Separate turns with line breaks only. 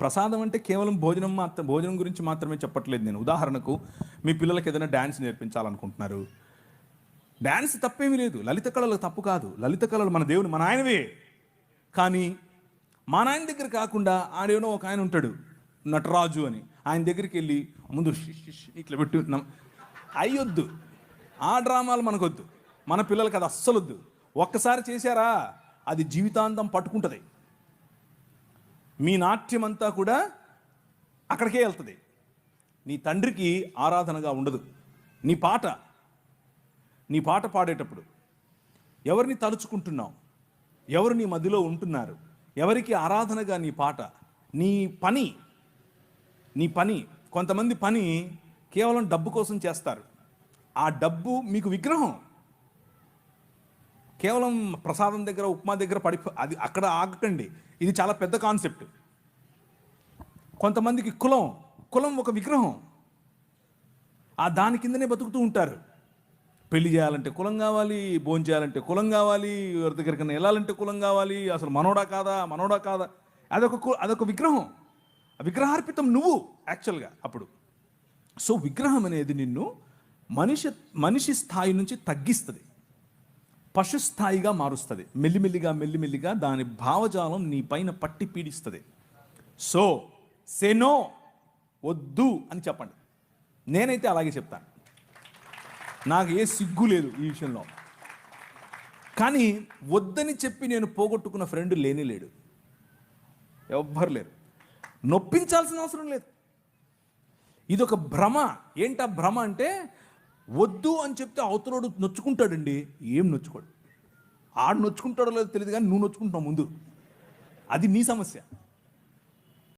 ప్రసాదం అంటే కేవలం భోజనం మాత్రం భోజనం గురించి మాత్రమే చెప్పట్లేదు నేను. ఉదాహరణకు మీ పిల్లలకి ఏదైనా డ్యాన్స్ నేర్పించాలనుకుంటున్నారు. డ్యాన్స్ తప్పేమీ లేదు. లలిత కళలు తప్పు కాదు. లలిత కళలు మన దేవుని మన ఆయనవే. కానీ మా నాయన దగ్గర కాకుండా ఆడేనో ఒక ఆయన ఉంటాడు. నటరాజు అని. ఆయన దగ్గరికి వెళ్ళి ముందు ఇట్లా పెట్టి అయ్యొద్దు. ఆ డ్రామాలు మనకొద్దు. మన పిల్లలకి అది అస్సలొద్దు. ఒక్కసారి చేశారా? అది జీవితాంతం పట్టుకుంటుంది. మీ నాట్యం అంతా కూడా అక్కడికే వెళ్తుంది. నీ తండ్రికి ఆరాధనగా ఉండదు. నీ పాట నీ పాట పాడేటప్పుడు ఎవరిని తలుచుకుంటున్నావు? ఎవరు నీ మధ్యలో ఉంటున్నారు? ఎవరికి ఆరాధనగా నీ పాట? నీ పని నీ పని కొంతమంది పని కేవలం డబ్బు కోసం చేస్తారు. ఆ డబ్బు మీకు విగ్రహం. కేవలం ప్రసాదం దగ్గర ఉప్మా దగ్గర పడి అది అక్కడ ఆగకండి. ఇది చాలా పెద్ద కాన్సెప్ట్. కొంతమందికి కులం కులం ఒక విగ్రహం. ఆ దాని కిందనే బతుకుతూ ఉంటారు. పెళ్ళి చేయాలంటే కులం కావాలి భోజనం చేయాలంటే కులం కావాలి ఎవరి దగ్గరికైనా వెళ్ళాలంటే కులం కావాలి అసలు మనోడా కాదా మనోడా కాదా? అదొక కు- అదొక విగ్రహం. విగ్రహార్పితం నువ్వు యాక్చువల్గా అప్పుడు. సో విగ్రహం అనేది నిన్ను మనిషి మనిషి స్థాయి నుంచి తగ్గిస్తుంది. పశు స్థాయిగా మారుస్తుంది. మెల్లిమెల్లిగా మెల్లిమెల్లిగా దాని భావజాలం నీ పైన పట్టి పీడిస్తుంది. సో సెనో వద్దు అని చెప్పండి. నేనైతే అలాగే చెప్తాను. నాకు ఏ సిగ్గు లేదు ఈ విషయంలో. కానీ వద్దని చెప్పి నేను పోగొట్టుకున్న ఫ్రెండ్ లేని లేడు. ఎవ్వరు లేరు. నొప్పించాల్సిన అవసరం లేదు. ఇది ఒక భ్రమ. ఏంటా భ్రమ అంటే వద్దు అని చెప్తే అవతలోడు నొచ్చుకుంటాడండి. ఏం నొచ్చుకోడు. ఆడు నొచ్చుకుంటాడో లేదో తెలియదు కానీ నువ్వు నొచ్చుకుంటున్నావు ముందు. అది నీ సమస్య.